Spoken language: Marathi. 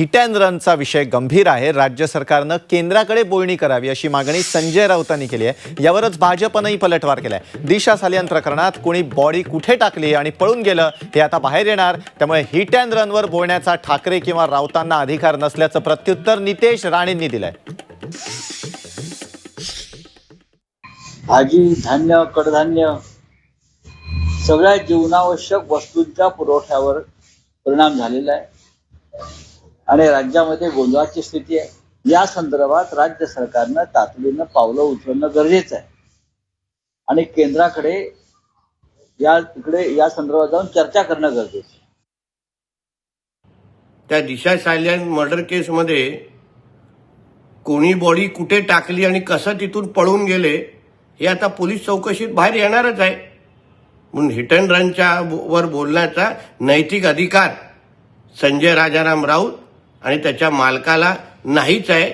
हिट अँड रनचा विषय गंभीर आहे. राज्य सरकारनं केंद्राकडे बोलणी करावी अशी मागणी संजय राऊतांनी केली आहे. यावरच भाजपनंही पलटवार केलाय. दिशा सालियन प्रकरणात कोणी बॉडी कुठे टाकली आणि पळून गेलं हे आता बाहेर येणार. त्यामुळे हिट अँड रनवर बोलण्याचा ठाकरे किंवा राऊतांना अधिकार नसल्याचं प्रत्युत्तर नितेश राणेंनी दिलंय. भाजी धान्य कडधान्य सगळ्या जीवनावश्यक वस्तूंच्या पुरवठ्यावर परिणाम झालेला आहे. आणि राज्यामध्ये गोंधळाची स्थिती आहे. या संदर्भात राज्य सरकारनं तातडीनं पावलं उचलणं गरजेचं आहे. आणि केंद्राकडे या तिकडे या संदर्भात जाऊन चर्चा करणं गरजेचं आहे. त्या दिशा सायल्यान मर्डर केसमध्ये कोणी बॉडी कुठे टाकली आणि कसं तिथून पळून गेले हे आता पोलीस चौकशीत बाहेर येणारच आहे. म्हणून हिट अँड रनच्या वर बोलण्याचा नैतिक अधिकार संजय राजाराम राऊत आणि त्याच्या मालकाला नाहीच आहे.